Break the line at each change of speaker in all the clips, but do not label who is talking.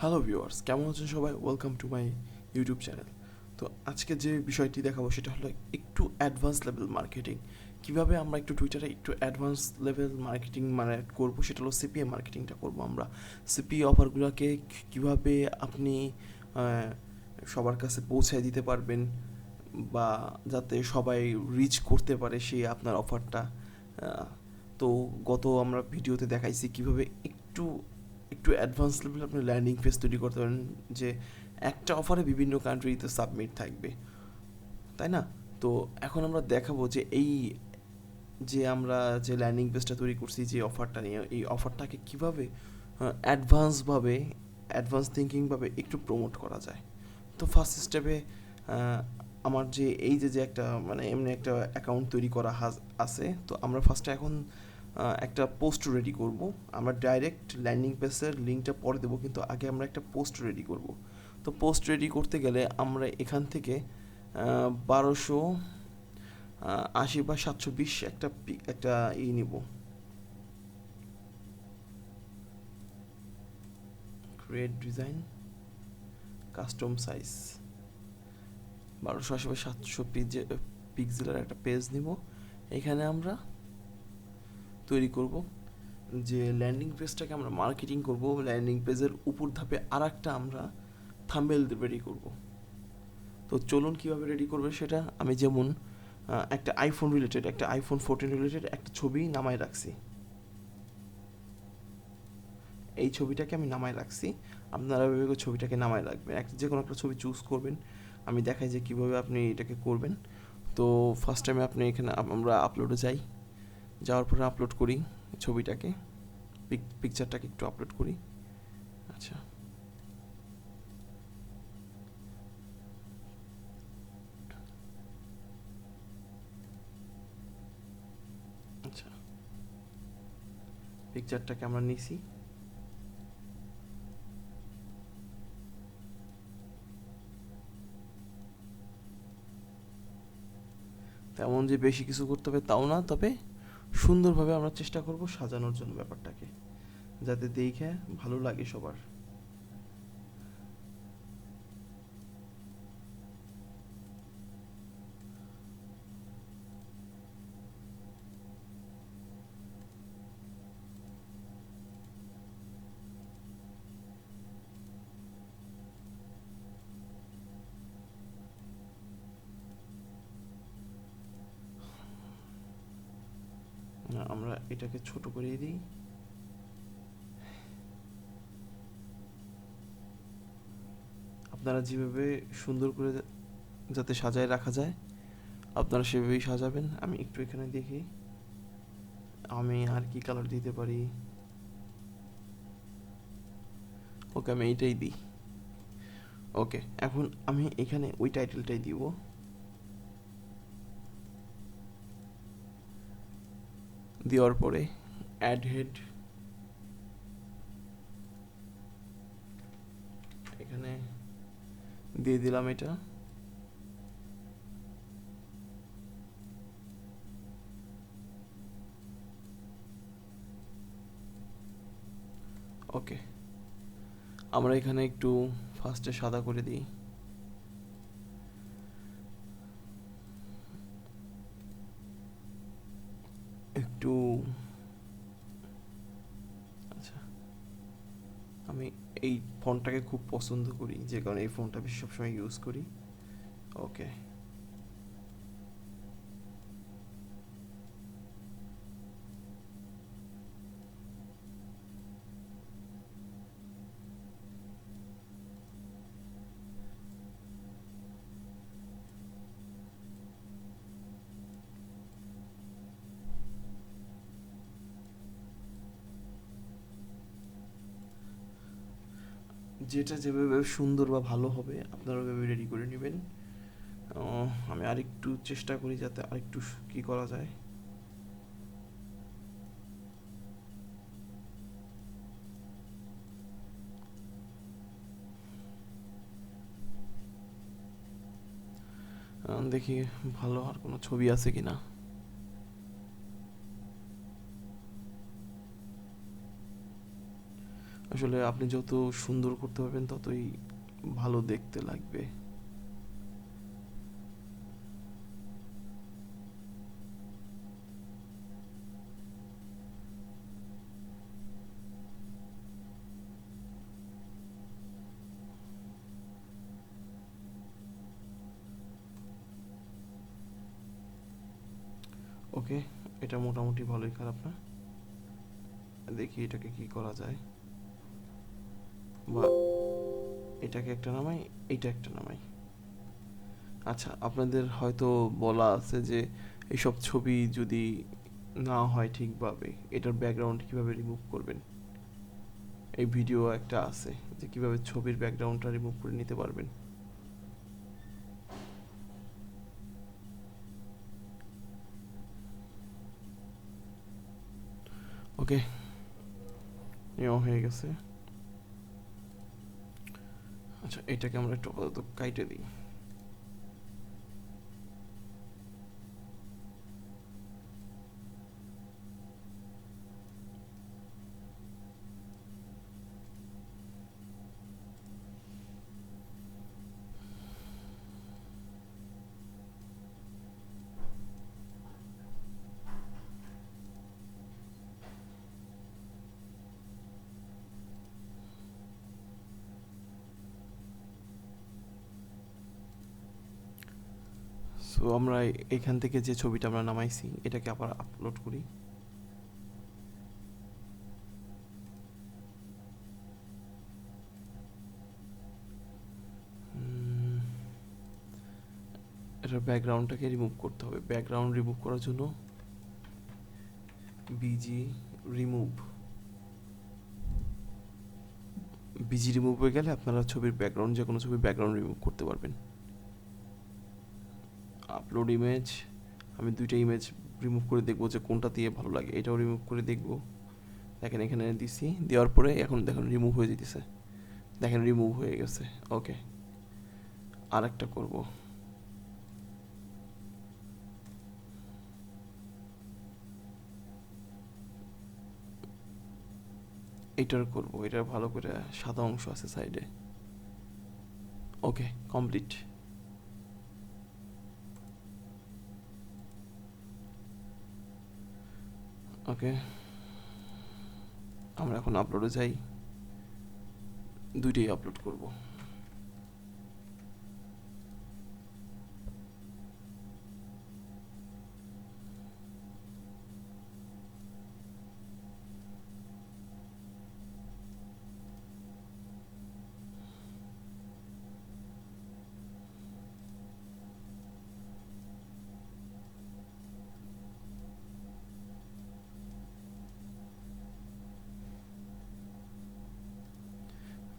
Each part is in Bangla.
হ্যালো ভিউয়ার্স কেমন আছেন সবাই? Welcome to my YouTube channel তো আজকে যে বিষয়টি দেখাবো সেটা হলো একটু অ্যাডভান্স লেভেল মার্কেটিং কীভাবে আমরা একটু টুইটারে একটু অ্যাডভান্স লেভেল মার্কেটিং মানে করব সেটা হলো সিপিএ মার্কেটিংটা করব আমরা। সিপিএ অফারগুলোকে কীভাবে আপনি সবার কাছে পৌঁছায় দিতে পারবেন বা যাতে সবাই রিচ করতে পারে সেই আপনার অফারটা তো গত আমরা ভিডিওতে দেখাইছি কীভাবে একটু একটু অ্যাডভান্স লেভেল আপনি ল্যান্ডিং পেজ তৈরি করতে পারেন যে একটা অফারে বিভিন্ন কান্ট্রিতে সাবমিট থাকবে। তাই না? তো এখন আমরা দেখাবো যে এই যে আমরা যে ল্যান্ডিং পেজটা তৈরি করছি, যে অফারটা নিয়ে, এই অফারটাকে কীভাবে অ্যাডভান্সভাবে অ্যাডভান্স থিঙ্কিংভাবে একটু প্রমোট করা যায়। তো ফার্স্ট স্টেপে আমার যে এই যে যে একটা মানে এমনি একটা অ্যাকাউন্ট তৈরি করা আছে, তো আমরা ফার্স্টে এখন একটা পোস্ট রেডি করব। আমরা ডাইরেক্ট ল্যান্ডিং পেজের লিঙ্কটা পরে দেবো, কিন্তু আগে আমরা একটা পোস্ট রেডি করব। তো পোস্ট রেডি করতে গেলে আমরা এখান থেকে বারোশো আশি বা সাতশো বিশ একটা একটা ই নিব। ক্রিয়েট ডিজাইন কাস্টম সাইজ বারোশো আশি বা সাতশো পিজে পিক্সেলের একটা পেজ নিব। এখানে আমরা তৈরি করব, যে ল্যান্ডিং পেজটাকে আমরা মার্কেটিং করব ল্যান্ডিং পেজের উপর ধাপে আর একটা আমরা থাম্বেল রেডি করব। তো চলুন কীভাবে রেডি করবে সেটা? আমি যেমন একটা আইফোন রিলেটেড একটা আইফোন ফোরটিন রিলেটেড একটা ছবি নামায় রাখছি। এই ছবিটাকে আমি নামায় রাখছি। আপনারা এভাবে ছবিটাকে নামায় রাখবেন। একটা যে কোনো একটা ছবি চুজ করবেন। আমি দেখাই যে কীভাবে আপনি এটাকে করবেন। তো ফার্স্ট টাইমে আপনি এখানে আমরা আপলোডে যাই। যাওয়ার পরে আপলোড করি ছবিটাকে পিকচারটাকে একটু আপলোড করি। আচ্ছা। আচ্ছা। পিকচারটাকে আমরা নিছি। তেমন যে বেশি কিছু করতে হবে তাও না, তবে সুন্দরভাবে আমরা চেষ্টা করব সাজানোর জন্য ব্যাপারটাকে যাতে দেখে ভালো লাগে সবার। এটাকে ছোট করে দিই। আপনারা যেভাবে সুন্দর করে যাতে সাজায় রাখা যায়, আপনারা সেভাবেই সাজাবেন। আমি একটু এখানে দেখি, আমি আর কি কালার দিতে পারি? ওকে, আমি এইটাই দিই। ওকে, এখন আমি এখানে ওই টাইটেলটাই দিব। দেওয়ার পরে অ্যাড হেড এখানে দিয়ে দিলাম এটা। ওকে আমরা এখানে একটু ফার্স্টে সাদা করে দিই। একটু আচ্ছা আমি এই ফোনটাকে খুব পছন্দ করি, যে কারণে এই ফোনটা বেশি সবসময় ইউজ করি। ওকে যেটা যেভাবে সুন্দর বা ভালো হবে আপনারা ওইভাবে রেডি করে নেবেন। আমি আরেকটু চেষ্টা করি যাতে আরেকটু কি করা যায়। দেখি ভালো আর কোনো ছবি আছে কি না আসলে আপনি যত সুন্দর করতে পারবেন, ততই ভালো দেখতে লাগবে। ওকে, এটা মোটামুটি ভালোই খারাপ না। দেখি এটাকে কি করা যায়। বা এটাকে একটা নামাই এটা একটা নামাই। আচ্ছা আপনাদের হয়তো বলা আছে যে এইসব ছবি যদি না হয় ঠিকভাবে, এটার ব্যাকগ্রাউন্ড কীভাবে রিমুভ করবেন? এই ভিডিও একটা আছে যে কীভাবে ছবির ব্যাকগ্রাউন্ডটা রিমুভ করে নিতে পারবেন। ওকে, নেওয়া হয়ে গেছে। আচ্ছা এটাকে আমরা একটু কাইটে দিই। সো আমরা এখান থেকে যে ছবিটা আমরা নামাইছি, এটাকে আবার আপলোড করি। এটার ব্যাকগ্রাউন্ডটাকে রিমুভ করতে হবে। ব্যাকগ্রাউন্ড রিমুভ করার জন্য বিজি রিমুভ বিজি রিমুভ হয়ে গেলে আপনারা ছবির ব্যাকগ্রাউন্ড যে কোনো ছবির ব্যাকগ্রাউন্ড রিমুভ করতে পারবেন। আপলোড ইমেজ আমি দুইটা ইমেজ রিমুভ করে দেখব যে কোনটা দিয়ে ভালো লাগে। এটাও রিমুভ করে দেখব। দেখেন এখানে দিছি, দেওয়ার পরে এখন দেখেন রিমুভ হয়ে যেতেছে। দেখেন রিমুভ হয়ে গেছে। ওকে আর একটা করব। এইটার করব। এটার ভালো করে সাদা অংশ আছে সাইডে ওকে কমপ্লিট ওকে। আমরা এখন আপলোডে যাই। দুইটাই আপলোড করব।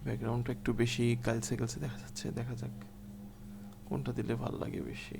ব্যাকগ্রাউন্ডটা একটু বেশি কালসে কালসে দেখা যাচ্ছে। দেখা যাক কোনটা দিলে ভালো লাগে বেশি।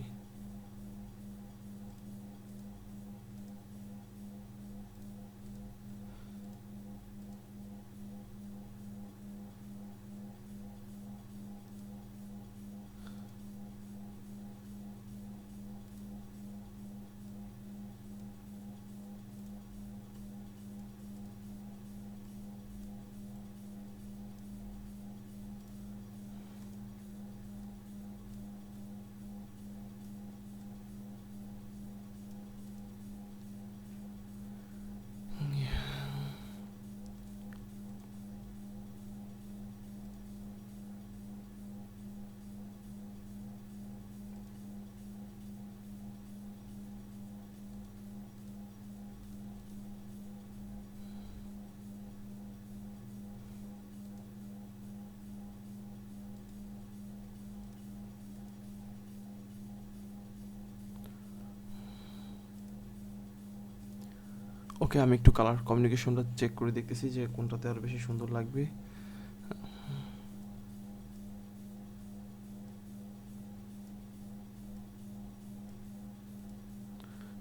ওকে আমি একটু কালার কমিউনিকেশনটা চেক করে দেখতেছি যে কোনটাতে আরও বেশি সুন্দর লাগবে।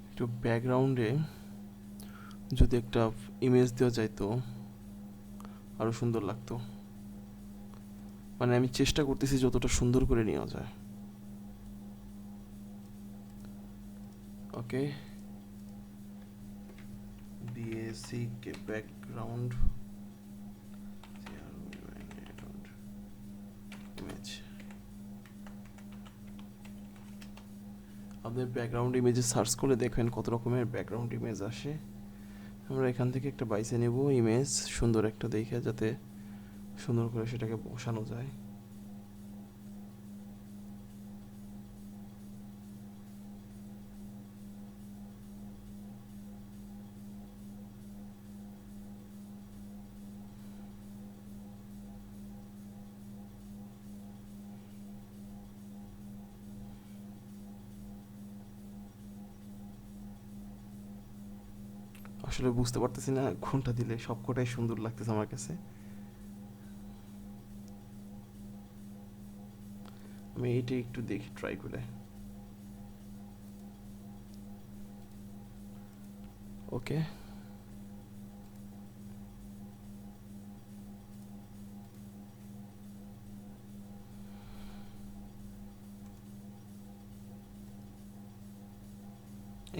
একটু ব্যাকগ্রাউন্ডে যদি একটা ইমেজ দেওয়া যাইতো, আরও সুন্দর লাগতো। মানে আমি চেষ্টা করতেছি যতটা সুন্দর করে নেওয়া যায়। ওকে পিএসি কে ব্যাকগ্রাউন্ড ইমেজ আপনার ব্যাকগ্রাউন্ড ইমেজে সার্চ করে দেখবেন কত রকমের ব্যাকগ্রাউন্ড ইমেজ আসে। আমরা এখান থেকে একটা বাইসে নেব ইমেজ সুন্দর একটা দেখে যাতে সুন্দর করে সেটাকে বসানো যায়। আসলে বুঝতে পারতেছি না কোনটা দিলে সব কটাই সুন্দর লাগতেছে আমার কাছে। আমি এইটা একটু দেখি ট্রাই করে। ওকে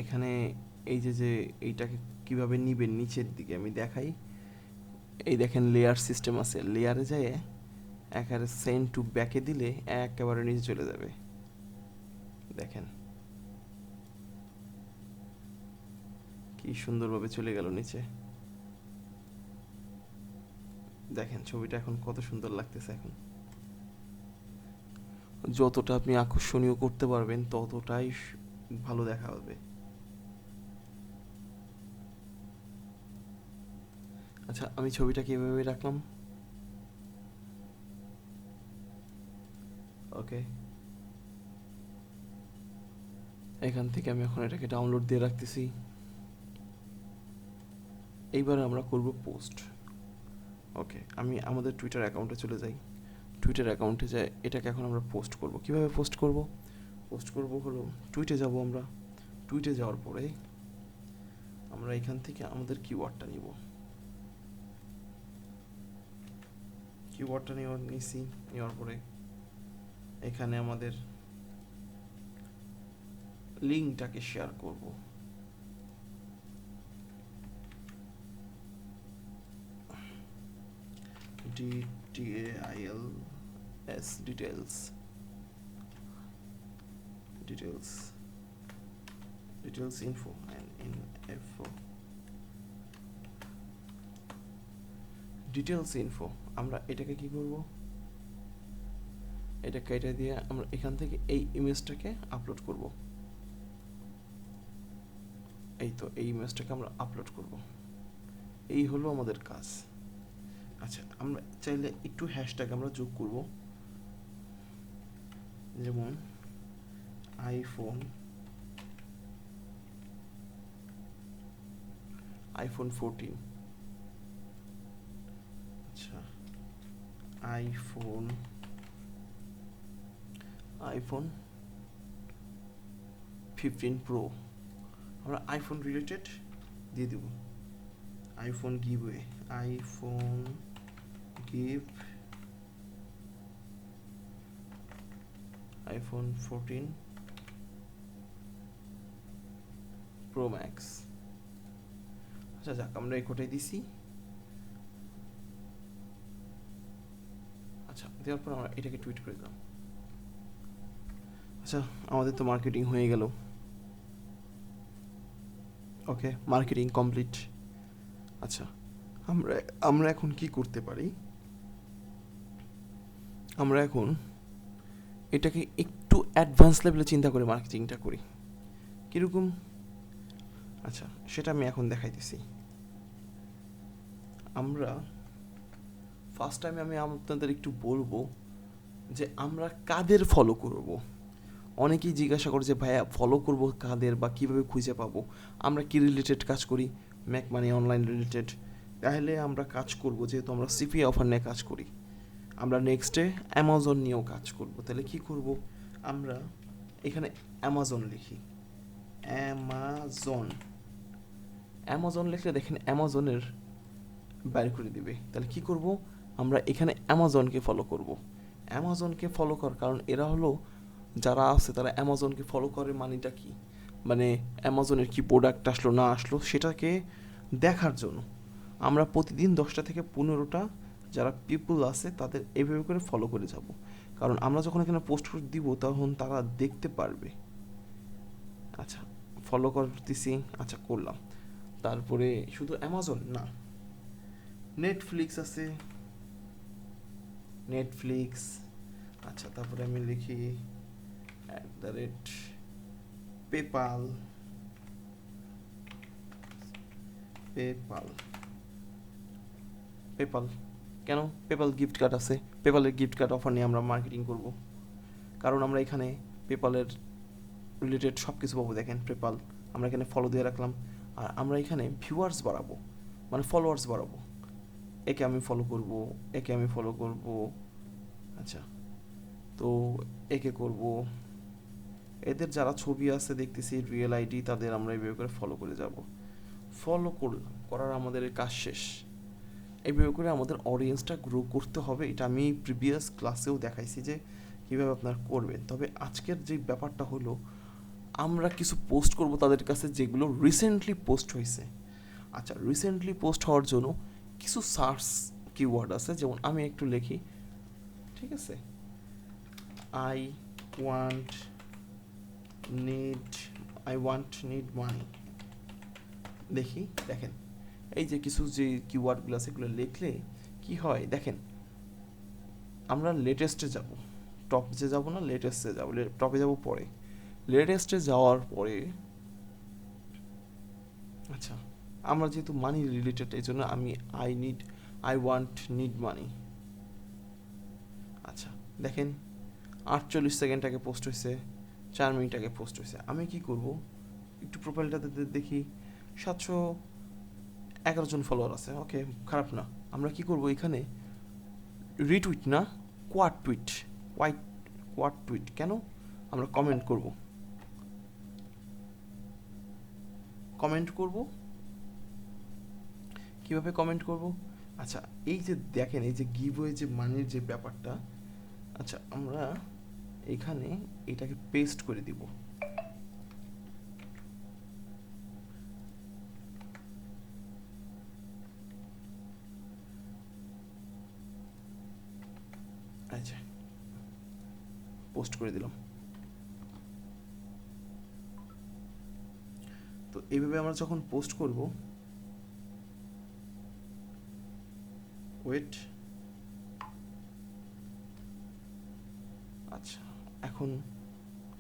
এখানে এই যে যে এইটাকে কীভাবে নিবেন নিচের দিকে? আমি দেখাই। এই দেখেন লেয়ার সিস্টেম আছে। লেয়ারে যায় একেবারে সেন্ড টু ব্যাকে দিলে একেবারে নিচে চলে যাবে। দেখেন। কি সুন্দরভাবে চলে গেল নিচে। দেখেন, ছবিটা এখন কত সুন্দর লাগতেছে এখন। যতটা আপনি আকর্ষণীয় করতে পারবেন, ততটাই ভালো দেখা হবে। আচ্ছা আমি ছবিটাকে এভাবে রাখলাম। ওকে। এখান থেকে আমি এখন এটাকে ডাউনলোড দিয়ে রাখতেছি। এইবার আমরা করব পোস্ট ওকে, আমি আমাদের টুইটার অ্যাকাউন্টে চলে যাই। টুইটার অ্যাকাউন্টে যাই, এটাকে এখন আমরা পোস্ট করব। কীভাবে পোস্ট করব? পোস্ট করব হলো টুইটে যাব আমরা। টুইটে যাওয়ার পরে আমরা এখান থেকে আমাদের কিওয়ার্ডটা নিব। কিওয়ার্ডটা নেওয়ার নিছি, নেওয়ার পরে এখানে আমাদের লিঙ্কটাকে শেয়ার করব। D T A S details details details info and info details info আমরা এটাকে কি করব? এটা কেটে দিয়ে আমরা এখান থেকে এই ইমেজটাকে আপলোড করব। এই তো, এই ইমেজটাকে আমরা আপলোড করব। এই হলো আমাদের কাজ। আচ্ছা আমরা চাইলে একটু হ্যাশট্যাগ আমরা যোগ করব। যেমন iPhone iPhone fourteen iPhone iPhone fifteen pro আমরা আইফোন রিলেটেড দিয়ে দেব। IPhone giveaway iPhone give iPhone fourteen pro max আচ্ছা যাক, আমরা এই কোটাই দিছি। দেওয়ার পর আমরা এটাকে টুইট করে দিলাম। আচ্ছা আমাদের তো মার্কেটিং হয়ে গেল। ওকে মার্কেটিং কমপ্লিট আচ্ছা আমরা আমরা এখন কি করতে পারি? আমরা এখন এটাকে একটু অ্যাডভান্স লেভেলে চিন্তা করে মার্কেটিংটা করি। কীরকম? আচ্ছা সেটা আমি এখন দেখাইতেছি। আমরা ফার্স্ট টাইমে আমি আপনাদের একটু বলব যে আমরা কাদের ফলো করব? অনেকেই জিজ্ঞাসা করে যে, ভাইয়া ফলো করব কাদের বা কীভাবে খুঁজে পাবো? আমরা কি রিলেটেড কাজ করি? ম্যাক মানি অনলাইন রিলেটেড তাহলে আমরা কাজ করব, যেহেতু আমরা সিপি অফার নিয়ে কাজ করি। আমরা নেক্সটে অ্যামাজন নিয়েও কাজ করব। তাহলে কি করব? আমরা এখানে অ্যামাজন লিখি। অ্যামাজন অ্যামাজন লিখলে দেখেন অ্যামাজনের বাইর করে দিবে। তাহলে কি করব? আমরা এখানে অ্যামাজনকে ফলো করব। অ্যামাজনকে ফলো কর কারণ এরা হলো যারা আছে, তারা অ্যামাজনকে ফলো করে মানিটা কি? মানে অ্যামাজনের কি প্রোডাক্ট আসলো, না আসলো, সেটাকে দেখার জন্য। আমরা প্রতিদিন দশটা থেকে পনেরোটা যারা পিপুল আছে, তাদের এভাবে করে ফলো করে যাব। কারণ আমরা যখন এখানে পোস্ট করে দিব, তখন তারা দেখতে পারবে। আচ্ছা ফলো করতেছি। আচ্ছা করলাম। তারপরে শুধু অ্যামাজন না নেটফ্লিক্স আছে। নেটফ্লিক্স আচ্ছা তারপরে আমি লিখি at the rate PayPal PayPal PayPal কেন? পেপাল গিফট কার্ড আছে। পেপালের গিফট কার্ড অফার নিয়ে আমরা মার্কেটিং করব। কারণ আমরা এখানে পেপালের রিলেটেড সব কিছু পাবো, দেখেন পেপাল আমরা এখানে ফলো দিয়ে রাখলাম। আর আমরা এখানে ভিউয়ার্স বাড়াবো মানে ফলোয়ার্স বাড়াবো। একে আমি ফলো করব, একে আমি ফলো করব আচ্ছা তো একে করব। এদের যারা ছবি আছে দেখতেছি রিয়েল আইডি তাদের আমরা এইভাবে করে ফলো করে যাব। ফলো করলাম করার আমাদের কাজ শেষ। এইভাবে করে আমাদের অডিয়েন্সটা গ্রো করতে হবে। এটা আমি প্রিভিয়াস ক্লাসেও দেখাইছি যে কীভাবে আপনার করবেন। তবে আজকের যে ব্যাপারটা হলো, আমরা কিছু পোস্ট করব তাদের কাছে যেগুলো রিসেন্টলি পোস্ট হয়েছে। আচ্ছা রিসেন্টলি পোস্ট হওয়ার জন্য কিছু সার্চ কিওয়ার্ড আছে, যেমন আমি একটু লিখি, ঠিক আছে? I want need I want need money দেখি, দেখেন। এই যে কিছু যে কিওয়ার্ডগুলো আছে, এগুলো লিখলে কি হয়? দেখেন, আমরা লেটেস্টে যাব। টপ যে যাব না লেটেস্টে যাব। টপে যাব পরে। লেটেস্টে যাওয়ার পরে আচ্ছা আমরা যেহেতু মানি রিলেটেড এই জন্য আমি I need I want need money আচ্ছা দেখেন, আটচল্লিশ সেকেন্ড আগে পোস্ট হয়েছে, চার মিনিট আগে পোস্ট হয়েছে। আমি কি করব? একটু প্রোফাইলটাতে দেখি, সাতশো এগারো জন ফলোয়ার আছে ওকে খারাপ না। আমরা কি করব এখানে? রিটুইট না quote tweet white quote tweet কেন? আমরা কমেন্ট করব। কমেন্ট করব? কীভাবে কমেন্ট করব? আচ্ছা এই যে দেখেন, এই যে গিভ যে মানির যে ব্যাপারটা আচ্ছা আমরা এখানে এটাকে পেস্ট করে দিব। আচ্ছা পোস্ট করে দিলাম। তো এইভাবে আমরা যখন পোস্ট করব ওয়েট আচ্ছা এখন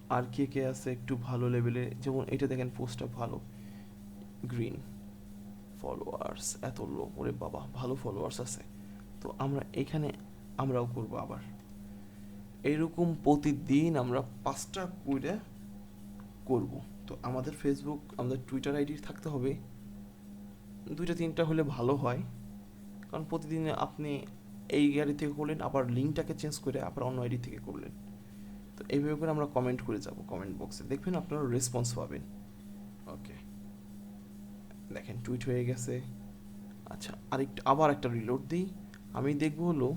আর কে কে আছে একটু ভালো লেভেলে যেমন এটা দেখেন পোস্টটা ভালো। গ্রিন ফলোয়ার্স এত লো ওরে বাবা, ভালো ফলোয়ার্স আছে। তো আমরা এখানে আমরাও করব আবার। এইরকম প্রতিদিন আমরা পাঁচটা করে করব। তো আমাদের ফেসবুক আমাদের টুইটার আইডি থাকতে হবে। দুইটা, তিনটা হলে ভালো হয়। কারণ প্রতিদিন আপনি এই গাড়ি থেকে করলেন আবার লিঙ্কটাকে চেঞ্জ করে আবার অন্য আইডি থেকে করলেন। তো এইভাবে করে আমরা কমেন্ট করে যাব কমেন্ট বক্সে দেখবেন আপনারা রেসপন্স পাবেন। ওকে দেখেন টুইট হয়ে গেছে। আচ্ছা আরেকটা আবার একটা রিলোড দিই। আমি দেখব হলো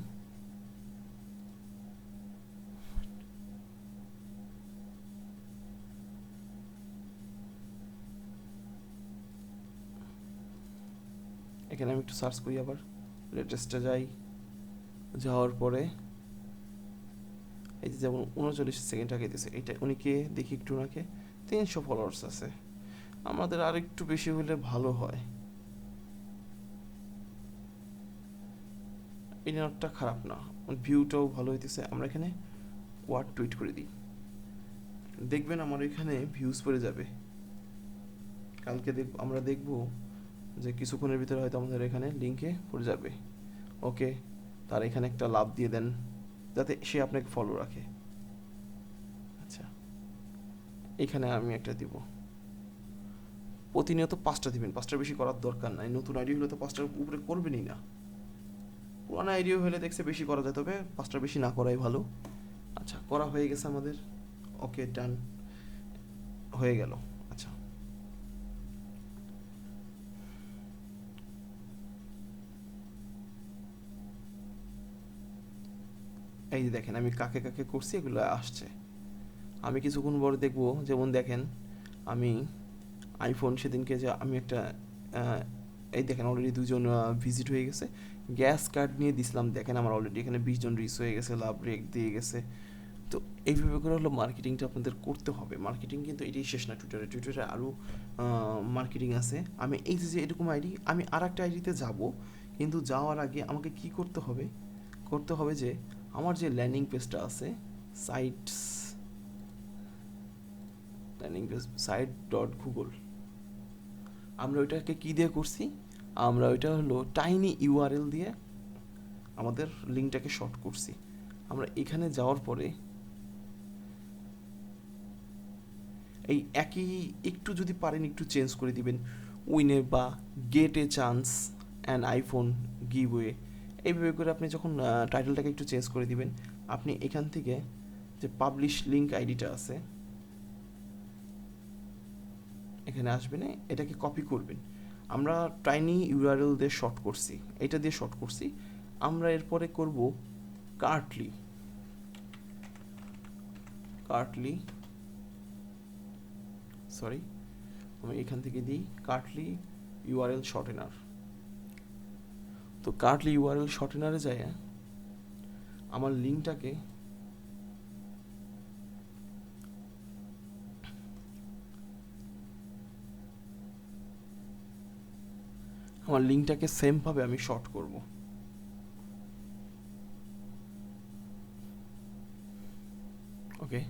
এখানে আমি একটু সার্চ করি আবার। লেটেস্টে যাই, যাওয়ার পরে, এই যে যেমন উনচল্লিশ সেকেন্ড আগে দিয়েছে এটা উনিকে দেখি একটু ওনাকে। তিনশো ফলোয়ার্স আছে। আমাদের আর একটু বেশি হলে ভালো হয়। এই খারাপ না। ভিউটাও ভালো হইতেছে। আমরা এখানে ওয়ার্ড টুইট করে দিই। দেখবেন আমার এখানে ভিউজ পড়ে যাবে। কালকে দেখ আমরা দেখব যে কিছুক্ষণের ভিতরে হয়তো আমাদের এখানে লিঙ্কে পড়ে যাবে। ওকে তার এখানে একটা লাভ দিয়ে দেন, যাতে সে আপনাকে ফলো রাখে। আচ্ছা। এখানে আমি একটা দিব। প্রতিনিয়ত পাঁচটা দিবেন। পাঁচটার বেশি করার দরকার নাই। নতুন আইডি হলে তো পাঁচটার উপরে করবেনই না। পুরানো আইডিও হলে দেখছে বেশি করা যায় তবে পাঁচটার বেশি না করাই ভালো। আচ্ছা করা হয়ে গেছে আমাদের। ওকে ডান হয়ে গেল। এই যে দেখেন, আমি কাকে কাকে করছি, এগুলো আসছে। আমি কিছুক্ষণ পরে দেখব, যেমন দেখেন, আমি আইফোন সেদিনকে যে আমি একটা এই দেখেন অলরেডি দুজন ভিজিট হয়ে গেছে। গ্যাস কার্ড নিয়ে দিছিলাম, দেখেন আমার অলরেডি এখানে বিশ জন রিস হয়ে গেছে, লাভ রেক দিয়ে গেছে। তো এইভাবে করে হলো মার্কেটিংটা আপনাদের করতে হবে। মার্কেটিং কিন্তু এটাই শেষ না টুইটারে টুইটারে আরও মার্কেটিং আছে। আমি এই যে এরকম আইডি আমি আর একটা আইডিতে যাব, কিন্তু যাওয়ার আগে আমাকে কি করতে হবে? করতে হবে যে আমার যে ল্যান্ডিং পেজটা আছে sites landing page site dot Google আমরা ওইটাকে কী দিয়ে করছি? আমরা ওইটা হলো টাইনি ইউআরএল দিয়ে আমাদের লিঙ্কটাকে শর্ট করছি। আমরা এখানে যাওয়ার পরে এই একই একটু যদি পারেন একটু চেঞ্জ করে দিবেন। উইনে বা get a chance and iPhone giveaway এইভাবে করে আপনি যখন টাইটেলটাকে একটু চেঞ্জ করে দিবেন, আপনি এখান থেকে যে পাবলিশ লিঙ্ক আইডিটা আছে, এখানে আসবেন, এটাকে কপি করবেন। আমরা টাইনি ইউআরএল দিয়ে শর্ট করছি, এটা দিয়ে শর্ট করছি। আমরা এরপরে করব কার্টলি কার্টলি সরি আমি এখান থেকে দিই কার্টলি ইউআরএল শর্টেনার তো কার্টলি ইউআরএল শর্টেনারে যায় আমার লিঙ্কটাকে আমার লিঙ্কটাকে সেমভাবে আমি শর্ট করব। ওকে?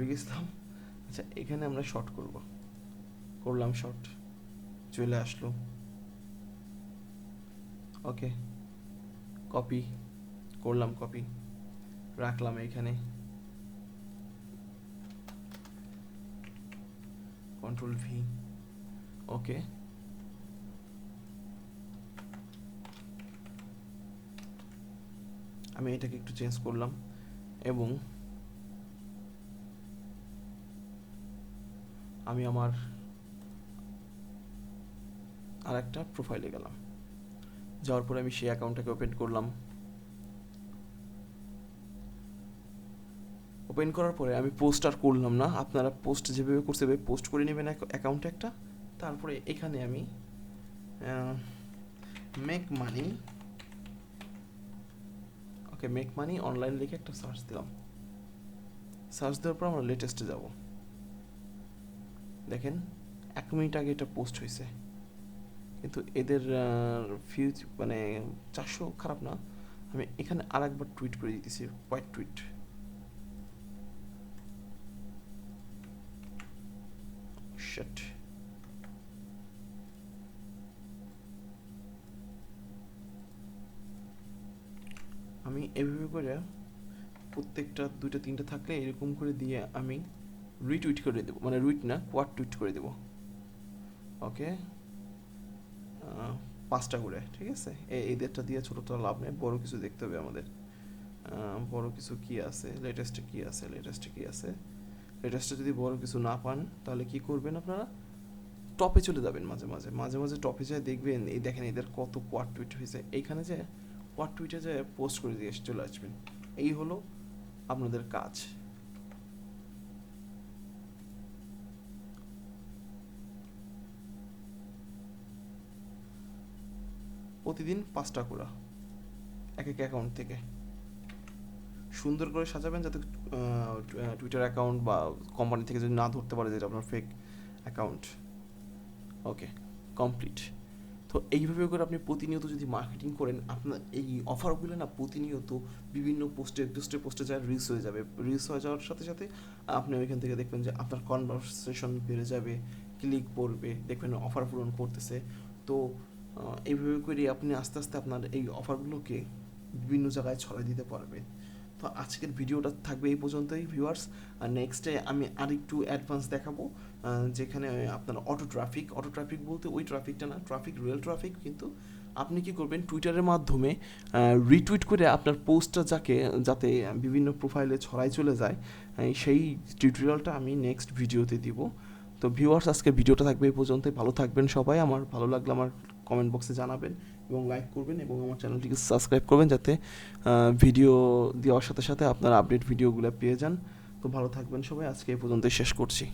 ভুলে গেছিলাম। আচ্ছা এখানে আমরা শর্ট করব। করলাম শর্ট চলে আসলো। ওকে কপি করলাম কপি রাখলাম এখানে। কন্ট্রোল ভি ওকে আমি এটাকে একটু চেঞ্জ করলাম এবং আমি আমার আর একটা প্রোফাইলে গেলাম। যাওয়ার পরে আমি সেই অ্যাকাউন্টটাকে ওপেন করলাম। ওপেন করার পরে আমি পোস্ট আর করলাম না। আপনারা পোস্ট যেভাবে করছে সেভাবে পোস্ট করে নেবেন অ্যাকাউন্টে একটা। তারপরে এখানে আমি make money okay make money online লিখে একটা সার্চ দিলাম। সার্চ দেওয়ার পর আমরা লেটেস্টে যাব। দেখেন, এক মিনিট আগে এটা পোস্ট হয়েছে কিন্তু এদের ফিউজ মানে চারশো খারাপ না, আমি এখানে আর একবার টুইট করে দিতেছি হোয়াইট টুইট আমি এভাবে করে প্রত্যেকটা দুইটা, তিনটা থাকলে এরকম করে দিয়ে আমি রিটুইট করে দেবো মানে রুইট না কোয়াট টুইট করে দেবো। ওকে পাঁচটা করে, ঠিক আছে? এদেরটা দিয়ে ছোটো তো লাভ নেই, বড় কিছু দেখতে হবে আমাদের। বড় কিছু কি আছে? লেটেস্টে কি আছে? লেটেস্টে কি আছে? লেটেস্টে যদি বড় কিছু না পান, তাহলে কি করবেন আপনারা? টপে চলে যাবেন মাঝে মাঝে। মাঝে মাঝে টপে যায় দেখবেন, এই দেখেন এদের কত কোয়ার টুইট হয়েছে। এইখানে যে কোয়ার টুইটে যে পোস্ট করে দিয়ে চলে আসবেন। এই হলো আপনাদের কাজ। প্রতিদিন পাঁচটা করে এক এক অ্যাকাউন্ট থেকে। সুন্দর করে সাজাবেন যাতে টুইটার অ্যাকাউন্ট বা কোম্পানি থেকে যদি না ধরতে পারে যেটা আপনার ফেক অ্যাকাউন্ট ওকে কমপ্লিট তো এইভাবে করে আপনি প্রতিনিয়ত যদি মার্কেটিং করেন, আপনার এই অফারগুলো না প্রতিনিয়ত বিভিন্ন পোস্টে পোস্টে পোস্টে যায় রিলস হয়ে যাবে। রিলস হয়ে যাওয়ার সাথে সাথে আপনি ওইখান থেকে দেখবেন যে আপনার কনভারসেশন বেড়ে যাবে ক্লিক পড়বে, দেখবেন অফার পূরণ করতেছে। তো এইভাবে করে আপনি আস্তে আস্তে আপনার এই অফারগুলোকে বিভিন্ন জায়গায় ছড়াই দিতে পারবেন। তো আজকের ভিডিওটা থাকবে এই পর্যন্তই ভিউয়ার্স আর নেক্সটে আমি আরেকটু অ্যাডভান্স দেখাবো যেখানে আপনার অটো ট্রাফিক অটো ট্রাফিক বলতে ওই ট্রাফিকটা না ট্রাফিক রিয়েল ট্রাফিক কিন্তু আপনি কি করবেন টুইটারের মাধ্যমে রিটুইট করে আপনার পোস্টটা যাকে, যাতে বিভিন্ন প্রোফাইলে ছড়াই চলে যায় সেই টিউটোরিয়ালটা আমি নেক্সট ভিডিওতে দিব। তো ভিউয়ার্স আজকে ভিডিওটা থাকবে এই পর্যন্তই। ভালো থাকবেন সবাই। আমার ভালো লাগল আমার কমেন্ট বক্সে জানাবেন এবং লাইক করবেন এবং আমার চ্যানেলটিকে সাবস্ক্রাইব করবেন যাতে ভিডিও দেওয়ার সাথে সাথে আপনারা আপডেট ভিডিওগুলো পেয়ে যান। তো ভালো থাকবেন সবাই, আজকে এই পর্যন্তই শেষ করছি।